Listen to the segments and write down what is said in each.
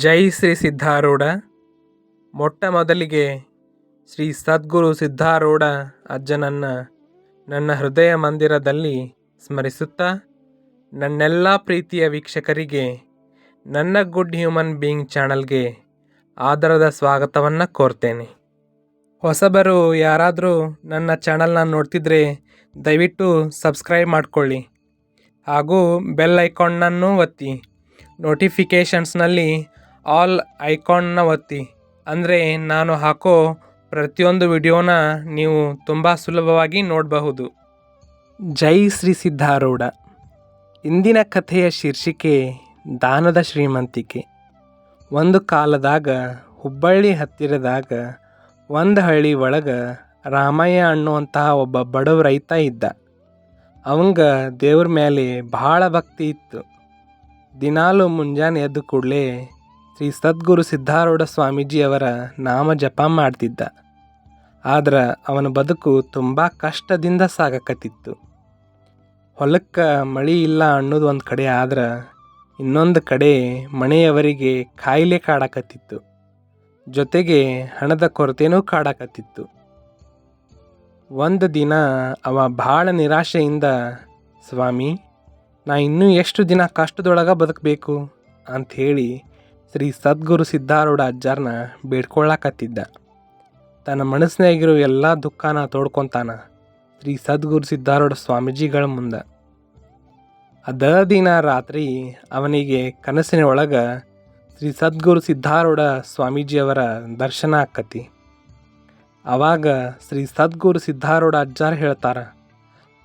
ಜೈ ಶ್ರೀ ಸಿದ್ಧಾರೂಢ. ಮೊಟ್ಟ ಮೊದಲಿಗೆ ಶ್ರೀ ಸದ್ಗುರು ಸಿದ್ಧಾರೂಢ ಅಜ್ಜನನ್ನು ನನ್ನ ಹೃದಯ ಮಂದಿರದಲ್ಲಿ ಸ್ಮರಿಸುತ್ತಾ, ನನ್ನೆಲ್ಲ ಪ್ರೀತಿಯ ವೀಕ್ಷಕರಿಗೆ, ನನ್ನ ಗುಡ್ ಹ್ಯೂಮನ್ ಬೀಯಿಂಗ್ ಚಾನಲ್ಗೆ ಆದರದ ಸ್ವಾಗತವನ್ನು ಕೋರ್ತೇನೆ. ಹೊಸಬರು ಯಾರಾದರೂ ನನ್ನ ಚಾನಲ್ನ ನೋಡ್ತಿದ್ರೆ ದಯವಿಟ್ಟು ಸಬ್ಸ್ಕ್ರೈಬ್ ಮಾಡಿಕೊಳ್ಳಿ. ಹಾಗೂ ಬೆಲ್ ಐಕಾನ್ನನ್ನು ಒತ್ತಿ. ನೋಟಿಫಿಕೇಷನ್ಸ್ನಲ್ಲಿ ಆಲ್ ಐಕಾನ್ನ ಒತ್ತಿ. ಅಂದರೆ ನಾನು ಹಾಕೋ ಪ್ರತಿಯೊಂದು ವಿಡಿಯೋನ ನೀವು ತುಂಬ ಸುಲಭವಾಗಿ ನೋಡಬಹುದು. ಜೈ ಶ್ರೀ ಸಿದ್ಧಾರೂಢ. ಇಂದಿನ ಕಥೆಯ ಶೀರ್ಷಿಕೆ ದಾನದ ಶ್ರೀಮಂತಿಕೆ. ಒಂದು ಕಾಲದಾಗ, ಹುಬ್ಬಳ್ಳಿ ಹತ್ತಿರದಾಗ, ಒಂದು ಹಳ್ಳಿ ಒಳಗೆ ರಾಮಯ್ಯ ಅನ್ನುವಂತಹ ಒಬ್ಬ ಬಡವ ರೈತ ಇದ್ದ. ಅವಂಗ ದೇವ್ರ ಮೇಲೆ ಭಾಳ ಭಕ್ತಿ ಇತ್ತು. ದಿನಾಲು ಮುಂಜಾನೆ ಎದ್ದು ಕೂಡಲೇ ಶ್ರೀ ಸದ್ಗುರು ಸಿದ್ಧಾರೂಢ ಸ್ವಾಮೀಜಿಯವರ ನಾಮ ಜಪ ಮಾಡ್ತಿದ್ದ. ಆದ್ರೆ ಅವನ ಬದುಕು ತುಂಬ ಕಷ್ಟದಿಂದ ಸಾಗಕತ್ತಿತ್ತು. ಹೊಲಕ್ಕೆ ಮಳಿ ಇಲ್ಲ ಅನ್ನೋದು ಒಂದು ಕಡೆ ಆದ್ರೆ ಇನ್ನೊಂದು ಕಡೆ ಮನೆಯವರಿಗೆ ಕಾಯಿಲೆ ಕಾಡಕತ್ತಿತ್ತು. ಜೊತೆಗೆ ಹಣದ ಕೊರತೆನೂ ಕಾಡಕತ್ತಿತ್ತು. ಒಂದು ದಿನ ಅವ ಭಾಳ ನಿರಾಶೆಯಿಂದ, ಸ್ವಾಮಿ, ನಾ ಇನ್ನೂ ಎಷ್ಟು ದಿನ ಕಷ್ಟದೊಳಗೆ ಬದುಕಬೇಕು? ಅಂಥೇಳಿ ಶ್ರೀ ಸದ್ಗುರು ಸಿದ್ಧಾರೂಢ ಅಜ್ಜಾರನ್ನ ಬೇಡ್ಕೊಳ್ಳಾಕತ್ತಿದ್ದ ತನ್ನ ಮನಸ್ಸಿನಾಗಿರೋ ಎಲ್ಲ ದುಃಖನ ತೋಡ್ಕೊತಾನ ಶ್ರೀ ಸದ್ಗುರು ಸಿದ್ಧಾರೂಢ ಸ್ವಾಮೀಜಿಗಳ ಮುಂದೆ. ಅದ ದಿನ ರಾತ್ರಿ ಅವನಿಗೆ ಕನಸಿನ ಒಳಗೆ ಶ್ರೀ ಸದ್ಗುರು ಸಿದ್ಧಾರೂಢ ಸ್ವಾಮೀಜಿಯವರ ದರ್ಶನ ಆಕತಿ. ಆವಾಗ ಶ್ರೀ ಸದ್ಗುರು ಸಿದ್ಧಾರೂಢ ಅಜ್ಜಾರು ಹೇಳ್ತಾರ,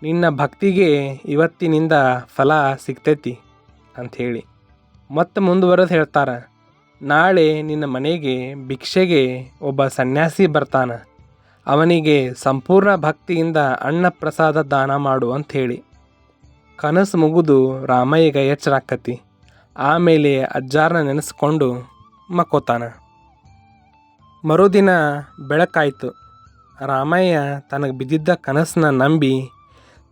ನಿನ್ನ ಭಕ್ತಿಗೆ ಇವತ್ತಿನಿಂದ ಫಲ ಸಿಗ್ತೈತಿ ಅಂಥೇಳಿ. ಮತ್ತೆ ಮುಂದುವರೆದು ಹೇಳ್ತಾರ ನಾಳೆ ನಿನ್ನ ಮನೆಗೆ ಭಿಕ್ಷೆಗೆ ಒಬ್ಬ ಸನ್ಯಾಸಿ ಬರ್ತಾನ. ಅವನಿಗೆ ಸಂಪೂರ್ಣ ಭಕ್ತಿಯಿಂದ ಅನ್ನ ಪ್ರಸಾದ ದಾನ ಮಾಡು ಅಂಥೇಳಿ ಕನಸು ಮುಗಿದು ರಾಮಯ್ಯಗ ಎಚ್ಚರಾಕತಿ ಆಮೇಲೆ ಅಜ್ಜಾರನ್ನ ನೆನೆಸ್ಕೊಂಡು ಮಕ್ಕೋತಾನ. ಮರುದಿನ ಬೆಳಕಾಯಿತು. ರಾಮಯ್ಯ ತನಗೆ ಬಿದ್ದಿದ್ದ ಕನಸನ್ನ ನಂಬಿ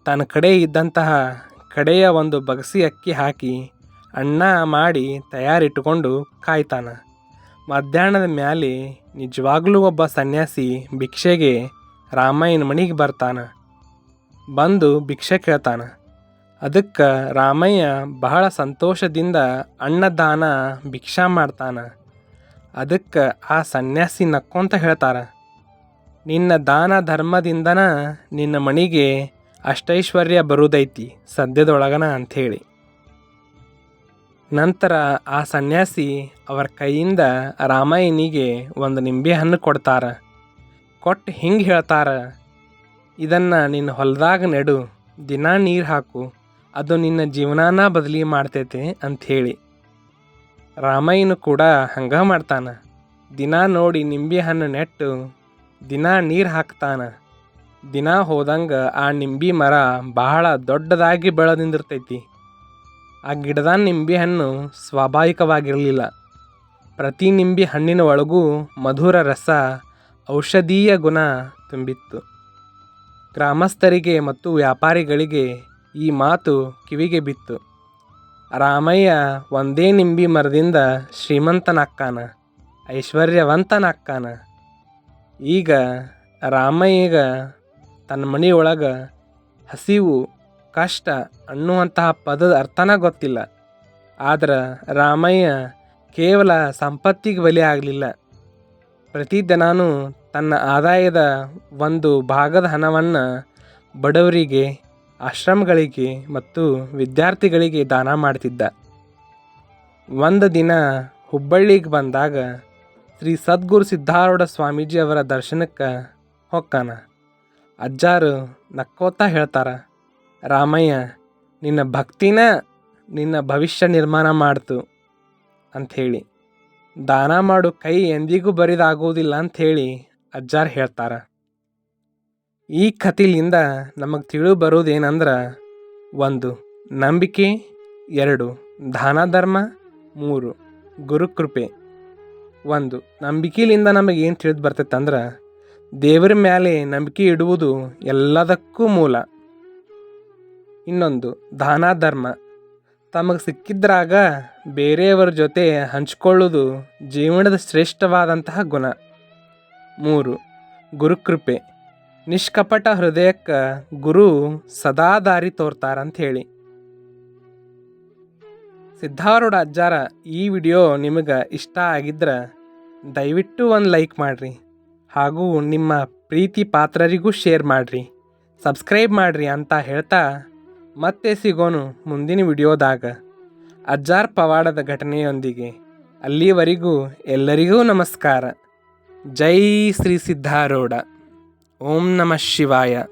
ತನ್ನ ಕಡೆ ಇದ್ದಂತಹ ಕಡೆಯ ಒಂದು ಬಗಸಿ ಅಕ್ಕಿ ಹಾಕಿ ಅನ್ನ ಮಾಡಿ ತಯಾರಿಟ್ಟುಕೊಂಡು ಕಾಯ್ತಾನ. ಮಧ್ಯಾಹ್ನದ ಮ್ಯಾಲೆ ನಿಜವಾಗ್ಲೂ ಒಬ್ಬ ಸನ್ಯಾಸಿ ಭಿಕ್ಷೆಗೆ ರಾಮಯ್ಯನ ಮನೆಗೆ ಬರ್ತಾನ. ಬಂದು ಭಿಕ್ಷೆ ಕೇಳ್ತಾನ. ಅದಕ್ಕೆ ರಾಮಯ್ಯ ಬಹಳ ಸಂತೋಷದಿಂದ ಅನ್ನದಾನ ಭಿಕ್ಷಾ ಮಾಡ್ತಾನ. ಅದಕ್ಕೆ ಆ ಸನ್ಯಾಸಿ ನಕ್ಕೊಂತ ಹೇಳ್ತಾರ, ನಿನ್ನ ದಾನ ಧರ್ಮದಿಂದನ ನಿನ್ನ ಮನೆಗೆ ಅಷ್ಟೈಶ್ವರ್ಯ ಬರುದೈತಿ ಸದ್ಯದೊಳಗನ ಅಂಥೇಳಿ. ನಂತರ ಆ ಸನ್ಯಾಸಿ ಅವರ ಕೈಯಿಂದ ರಾಮಾಯಣಿಗೆ ಒಂದು ನಿಂಬೆಹಣ್ಣು ಕೊಡ್ತಾರೆ. ಕೊಟ್ಟು ಹಿಂಗೆ ಹೇಳ್ತಾರ, ಇದನ್ನು ನಿನ್ನ ಹೊಲದಾಗ ನೆಡು, ದಿನ ನೀರು ಹಾಕು, ಅದು ನಿನ್ನ ಜೀವನಾನ ಬದಲಿ ಮಾಡ್ತೈತೆ ಅಂಥೇಳಿ ರಾಮಾಯಣ ಕೂಡ ಹಂಗ ಮಾಡ್ತಾನೆ, ದಿನ ನೋಡಿ ನಿಂಬೆ ಹಣ್ಣು ನೆಟ್ಟು, ದಿನ ನೀರು ಹಾಕ್ತಾನ, ದಿನ ಹೋದಂಗೆ ಆ ನಿಂಬೆ ಮರ ಬಹಳ ದೊಡ್ಡದಾಗಿ ಬೆಳೆದಿಂದಿರ್ತೈತಿ. ಆ ಗಿಡದ ನಿಂಬೆ ಹಣ್ಣು ಸ್ವಾಭಾವಿಕವಾಗಿರಲಿಲ್ಲ. ಪ್ರತಿ ನಿಂಬೆ ಹಣ್ಣಿನ ಒಳಗೂ ಮಧುರ ರಸ, ಔಷಧೀಯ ಗುಣ ತುಂಬಿತ್ತು. ಗ್ರಾಮಸ್ಥರಿಗೆ ಮತ್ತು ವ್ಯಾಪಾರಿಗಳಿಗೆ ಈ ಮಾತು ಕಿವಿಗೆ ಬಿತ್ತು. ರಾಮಯ್ಯ ಒಂದೇ ನಿಂಬಿ ಮರದಿಂದ ಶ್ರೀಮಂತನಾಕ್ಕಾನ ಐಶ್ವರ್ಯವಂತನಾಕ್ಕಾನ ಈಗ ರಾಮಯ್ಯಗ ತನ್ನ ಮನೆಯೊಳಗೆ ಹಸಿವು ಕಷ್ಟ ಅನ್ನುವಂತಹ ಪದದ ಅರ್ಥನ ಗೊತ್ತಿಲ್ಲ. ಆದ್ರೆ ರಾಮಯ್ಯ ಕೇವಲ ಸಂಪತ್ತಿಗೆ ಬಲಿ ಆಗಲಿಲ್ಲ. ಪ್ರತಿದಿನಾನು ತನ್ನ ಆದಾಯದ ಒಂದು ಭಾಗದ ಹಣವನ್ನು ಬಡವರಿಗೆ, ಆಶ್ರಮಗಳಿಗೆ ಮತ್ತು ವಿದ್ಯಾರ್ಥಿಗಳಿಗೆ ದಾನ ಮಾಡ್ತಿದ್ದ. ಒಂದು ದಿನ ಹುಬ್ಬಳ್ಳಿಗೆ ಬಂದಾಗ ಶ್ರೀ ಸದ್ಗುರು ಸಿದ್ಧಾರೂಢ ಸ್ವಾಮೀಜಿ ಅವರ ದರ್ಶನಕ್ಕೆ ಹೊಕ್ಕಾನ. ಅಜ್ಜಾರು ನಕ್ಕೋತಾ ಹೇಳ್ತಾರ ರಾಮಯ್ಯ, ನಿನ್ನ ಭಕ್ತಿನ ನಿನ್ನ ಭವಿಷ್ಯ ನಿರ್ಮಾಣ ಮಾಡ್ತು ಅಂಥೇಳಿ. ದಾನ ಮಾಡು ಕೈ ಎಂದಿಗೂ ಬರಿದಾಗುವುದಿಲ್ಲ ಅಂಥೇಳಿ ಅಜ್ಜಾರ್ ಹೇಳ್ತಾರ. ಈ ಕಥೆಲಿಂದ ನಮಗೆ ತಿಳು ಬರೋದೇನಂದ್ರೆ ಒಂದು, ನಂಬಿಕೆ, ಎರಡು, ದಾನ ಧರ್ಮ, ಮೂರು ಗುರುಕೃಪೆ ಒಂದು, ನಂಬಿಕೆಲಿಂದ ನಮಗೆ ಏನು ತಿಳಿದು ಬರ್ತೈತೆ ಅಂದ್ರೆ ದೇವರ ಮೇಲೆ ನಂಬಿಕೆ ಇಡುವುದು ಎಲ್ಲದಕ್ಕೂ ಮೂಲ. ಇನ್ನೊಂದು ದಾನ ಧರ್ಮ. ತಮಗೆ ಸಿಕ್ಕಿದ್ರಾಗ ಬೇರೆಯವರ ಜೊತೆ ಹಂಚ್ಕೊಳ್ಳೋದು ಜೀವನದ ಶ್ರೇಷ್ಠವಾದಂತಹ ಗುಣ. ಮೂರು, ಗುರುಕೃಪೆ. ನಿಷ್ಕಪಟ ಹೃದಯಕ್ಕೆ ಗುರು ಸದಾ ದಾರಿ ತೋರ್ತಾರಂತ ಹೇಳಿ ಸಿದ್ಧಾರೂಢ ಅಜ್ಜಾರ ಈ ವಿಡಿಯೋ ನಿಮಗೆ ಇಷ್ಟ ಆಗಿದ್ರೆ ದಯವಿಟ್ಟು ಒಂದು ಲೈಕ್ ಮಾಡಿರಿ ಹಾಗೂ ನಿಮ್ಮ ಪ್ರೀತಿ ಪಾತ್ರರಿಗೂ ಶೇರ್ ಮಾಡಿರಿ. ಸಬ್ಸ್ಕ್ರೈಬ್ ಮಾಡಿರಿ ಅಂತ ಹೇಳ್ತಾ ಮತ್ತೆ ಸಿಗೋನು ಮುಂದಿನ ವಿಡಿಯೋದಾಗ. ಅಜ್ಜಾರ್ ಪವಾಡದ ಘಟನೆಯೊಂದಿಗೆ ಅಲ್ಲಿವರೆಗೂ ಎಲ್ಲರಿಗೂ ನಮಸ್ಕಾರ. ಜೈ ಶ್ರೀ ಸಿದ್ಧಾರೂಢ. ಓಂ ನಮಃ ಶಿವಾಯ.